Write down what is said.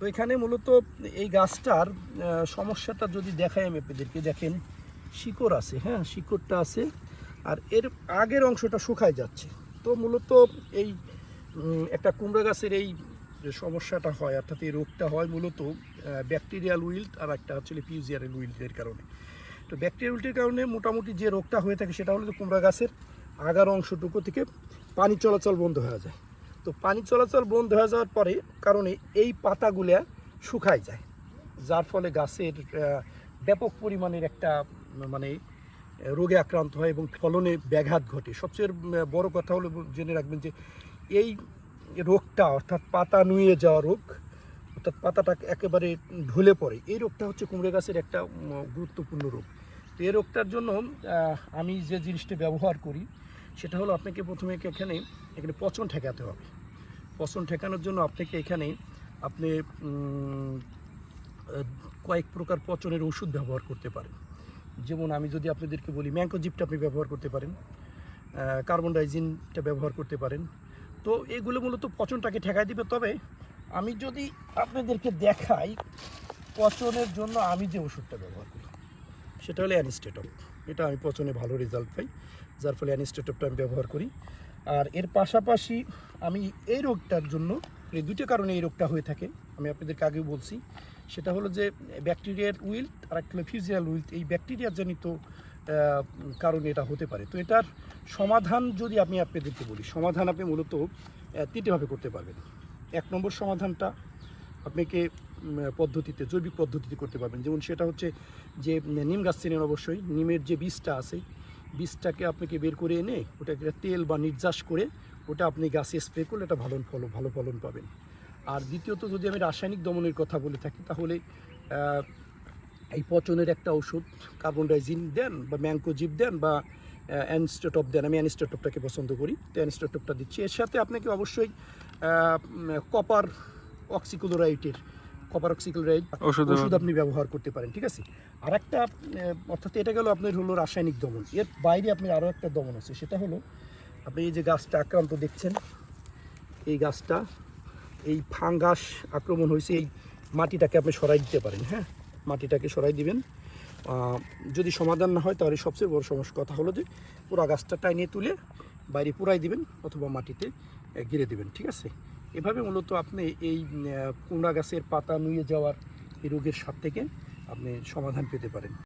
তো এখানে মূলত এই গাছটার সমস্যাটা যদি দেখাই আমি আপনাদেরকে, দেখেন শিকড় আছে হ্যাঁ শিকড়টা আছে, আর এর আগের অংশটা শুকায় যাচ্ছে। তো মূলত এই একটা কুমড়া গাছের এই যে সমস্যাটা হয়, অর্থাৎ এই রোগটা হয় মূলত ব্যাকটেরিয়াল উইল্ট আর একটা হচ্ছে পিউজিয়ারেল উইল্টের কারণে। তো ব্যাকটেরিয়াল উইল্টের কারণে মোটামুটি যে রোগটা হয়ে থাকে সেটা হলো কুমড়া গাছের আগার অংশটুকু থেকে পানি চলাচল বন্ধ হয়ে যায়। তো পানি চলাচল বন্ধ হয়ে যাওয়ার পরে কারণে এই পাতাগুলা শুকায় যায়। যার ফলে গাছের ব্যাপক পরিমাণের একটা মানে রোগে আক্রান্ত হয় এবং ফলনে ব্যাঘাত ঘটে। সবচেয়ে বড় কথা হলো জেনে রাখবেন যে এই রোগটা অর্থাৎ পাতা নুয়ে যাওয়া রোগ, অর্থাৎ পাতাটা একেবারে ঢুলে পড়ে, এই রোগটা হচ্ছে কুমড়ে গাছের একটা গুরুত্বপূর্ণ রোগ। তো এই রোগটার জন্য আমি যে জিনিসটা ব্যবহার করি সেটা হলো আপনাকে প্রথমে এখানে এখানে পচন ঠেকাতে হবে। পচন ঠেকানোর জন্য আপনাকে এখানে আপনি কয়েক প্রকার পচনের ওষুধ ব্যবহার করতে পারেন। যেমন আমি যদি আপনাদেরকে বলি ম্যাঙ্কোজিপটা আপনি ব্যবহার করতে পারেন কার্বন ডাইজিনটা ব্যবহার করতে পারেন। তো এগুলো মূলত পচনটাকে ঠেকাই দিবে। তবে আমি যদি আপনাদেরকে দেখাই পচনের জন্য আমি যে ওষুধটা ব্যবহার করি। সেটা হলো অ্যানিস্টেটপ। এটা আমি পচনে ভালো রেজাল্ট পাই, যার ফলে অ্যানিস্টেটপটা আমি ব্যবহার করি। আর এর পাশাপাশি আমি এই রোগটার জন্য, এই দুটো কারণে এই রোগটা হয়ে থাকে, আমি আপনাদেরকে আগেও বলছি। সেটা হলো যে ব্যাকটেরিয়ার উইল্ট আর একটা ফিউজিয়াল উইল্ট এই ব্যাকটেরিয়ার জনিত কারণে এটা হতে পারে। তো এটার সমাধান যদি আমি আপনাদেরকে বলি, সমাধান আপনি মূলত তিনটেভাবে করতে পারবেন। এক নম্বর সমাধানটা, আপনাকে পদ্ধতিতে, জৈবিক পদ্ধতিতে করতে পারবেন। যেমন সেটা হচ্ছে যে নিম গাছ চেনেন অবশ্যই। নিমের যে বীজটা আছে, বীজটাকে আপনাকে বের করে এনে ওটাকে তেল বা নির্যাস করে ওটা আপনি গাছে স্প্রে করলে এটা ভালো ফল, ভালো ফলন পাবেন। আর দ্বিতীয়ত, যদি আমি রাসায়নিক দমনের কথা বলে থাকি, তাহলে এই পচনের একটা ওষুধ কার্বন ডাইজিন দেন বা ম্যাঙ্কোজিপ দেন বা অ্যানস্টোটপ দেন। আমি অ্যানস্টোটপটাকে পছন্দ করি, তো অ্যানস্টোটপটা দিচ্ছি। এর সাথে আপনাকে অবশ্যই কপার অক্সিক্লোরাইটের কপার অক্সিক্লোরাইট ওষুধ আপনি ব্যবহার করতে পারেন ঠিক আছে? আর একটা অর্থাৎ এটা গেল আপনার হলো রাসায়নিক দমন। এর বাইরে আপনার আরও একটা দমন আছে সেটা হলো আপনি এই যে গাছটা আক্রান্ত দেখছেন এই গাছটা এই ফাঙ্গাস আক্রমণ হয়েছে এই মাটিটাকে আপনি সরাই দিতে পারেন হ্যাঁ? মাটিটাকে সরাই দিবেন। যদি সমাধান না হয় তাহলে সবচেয়ে বড় সমস্যা কথা হলো যে পুরা গাছটা টাইনিয়ে তুলে বাইরে পুরাই দিবেন অথবা মাটিতে গিরে দিবেন ঠিক আছে? এভাবে মূলত আপনি এই কুমড়া গাছের পাতা নুয়ে যাওয়ার এই রোগের স্বাদ থেকে আপনি সমাধান পেতে পারেন।